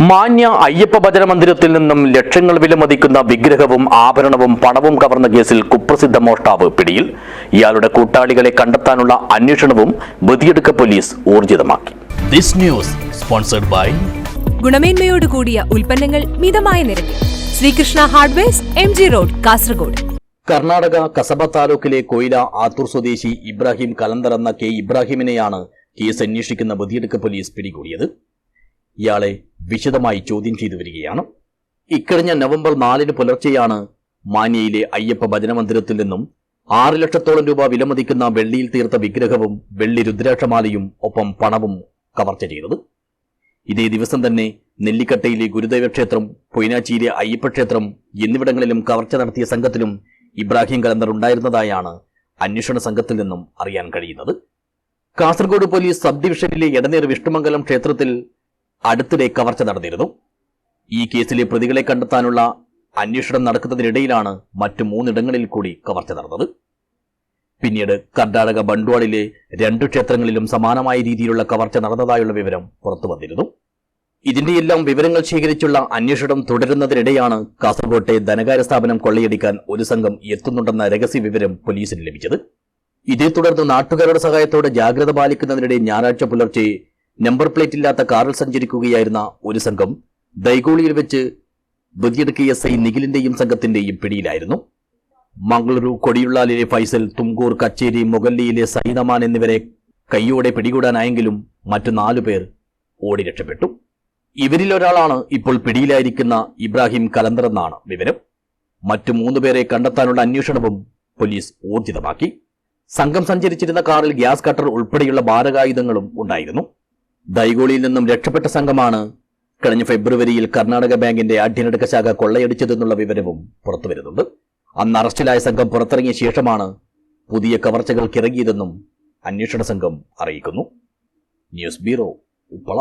മാന്യ അയ്യപ്പ ഭജന മന്ദിരത്തിൽ നിന്നും ലക്ഷങ്ങൾ വിലമതിക്കുന്ന വിഗ്രഹവും ആഭരണവും പണവും കവർന്ന കേസിൽ കുപ്രസിദ്ധ മോഷ്ടാവ് പിടിയിൽ. ഇയാളുടെ കൂട്ടാളികളെ കണ്ടെത്താനുള്ള അന്വേഷണവും ബദിയെടുക്ക പോലീസ് ഊർജിതമാക്കി. This news sponsored by ഗുണമേന്മയോട് കൂടിയ ഉൽപ്പന്നങ്ങൾ മിതമായ നിരക്കിൽ. Srikrishna hardwares M G road Kasaragod. Karnataka Kasaba താലൂക്കിലെ കൊയില ആത്തൂർ സ്വദേശി ഇബ്രാഹിം കലന്തർ എന്ന കെ ഇബ്രാഹിമിനെയാണ് കേസ് അന്വേഷിക്കുന്ന ബദിയെടുക്ക പോലീസ് പിടികൂടിയത്. ഇയാളെ വിശദമായി ചോദ്യം ചെയ്തു വരികയാണ്. ഇക്കഴിഞ്ഞ നവംബർ നാലിന് പുലർച്ചെയാണ് മാനിയയിലെ അയ്യപ്പ ഭജന മന്ദിരത്തിൽ നിന്നും ആറ് ലക്ഷത്തോളം രൂപ വിലമതിക്കുന്ന വെള്ളിയിൽ തീർത്ത വിഗ്രഹവും വെള്ളി രുദ്രാക്ഷമാലയും ഒപ്പം പണവും കവർച്ച ചെയ്തത്. ഇതേ ദിവസം തന്നെ നെല്ലിക്കട്ടയിലെ ഗുരുദേവ ക്ഷേത്രം പൊയ്നാച്ചിയിലെ അയ്യപ്പ ക്ഷേത്രം എന്നിവിടങ്ങളിലും കവർച്ച നടത്തിയ സംഘത്തിലും ഇബ്രാഹിം കലന്തർ ഉണ്ടായിരുന്നതായാണ് അന്വേഷണ സംഘത്തിൽ നിന്നും അറിയാൻ കഴിയുന്നത്. കാസർഗോഡ് പോലീസ് സബ് ഡിവിഷനിലെ എടനീർ വിഷ്ണുമംഗലം ക്ഷേത്രത്തിൽ അടുത്തിടെ കവർച്ച നടന്നിരുന്നു. ഈ കേസിലെ പ്രതികളെ കണ്ടെത്താനുള്ള അന്വേഷണം നടക്കുന്നതിനിടയിലാണ് മറ്റു മൂന്നിടങ്ങളിൽ കൂടി കവർച്ച നടന്നത്. പിന്നീട് കർണാടക ബണ്ട്വാളിലെ രണ്ടു ക്ഷേത്രങ്ങളിലും സമാനമായ രീതിയിലുള്ള കവർച്ച നടന്നതായുള്ള വിവരം പുറത്തു വന്നിരുന്നു. ഇതിന്റെയെല്ലാം വിവരങ്ങൾ ശേഖരിച്ചുള്ള അന്വേഷണം തുടരുന്നതിനിടെയാണ് കാസർകോട്ടെ ധനകാര്യ സ്ഥാപനം കൊള്ളയടിക്കാൻ ഒരു സംഘം എത്തുന്നുണ്ടെന്ന രഹസ്യ വിവരം പോലീസിന് ലഭിച്ചത്. ഇതേ തുടർന്ന് നാട്ടുകാരുടെ സഹായത്തോടെ ജാഗ്രത പാലിക്കുന്നതിനിടെ ഞായറാഴ്ച പുലർച്ചെ നമ്പർ പ്ലേറ്റ് ഇല്ലാത്ത കാറിൽ സഞ്ചരിക്കുകയായിരുന്ന ഒരു സംഘം ദൈഗോളിയിൽ വെച്ച് ബദിയടുക്കി എസ് ഐ നിഖിലിന്റെയും സംഘത്തിന്റെയും പിടിയിലായിരുന്നു. മംഗളൂരു കൊടിയുള്ളാലിലെ ഫൈസൽ തുംകൂർ കച്ചേരി മുഗല്ലിയിലെ സൈനമാൻ എന്നിവരെ കൈയോടെ പിടികൂടാനായെങ്കിലും മറ്റു നാലു പേർ ഓടി രക്ഷപ്പെട്ടു. ഇവരിൽ ഒരാളാണ് ഇപ്പോൾ പിടിയിലായിരിക്കുന്ന ഇബ്രാഹിം കലന്തർ എന്നാണ് വിവരം. മറ്റു മൂന്ന് പേരെ കണ്ടെത്താനുള്ള അന്വേഷണവും പോലീസ് ഊർജിതമാക്കി. സംഘം സഞ്ചരിച്ചിരുന്ന കാറിൽ ഗ്യാസ് കട്ടർ ഉൾപ്പെടെയുള്ള ഭാരകായുധങ്ങളും ഉണ്ടായിരുന്നു. ദൈഗോളിയിൽ നിന്നും രക്ഷപ്പെട്ട സംഘമാണ് കഴിഞ്ഞ ഫെബ്രുവരിയിൽ കർണാടക ബാങ്കിന്റെ ആഢ്യനടുക്ക ശാഖ കൊള്ളയടിച്ചതെന്നുള്ള വിവരവും പുറത്തുവരുന്നുണ്ട് അന്ന് അറസ്റ്റിലായ സംഘം പുറത്തിറങ്ങിയ ശേഷമാണ് പുതിയ കവർച്ചകൾക്കിറങ്ങിയതെന്നും അന്വേഷണ സംഘം അറിയിക്കുന്നു. News bureau Uppala.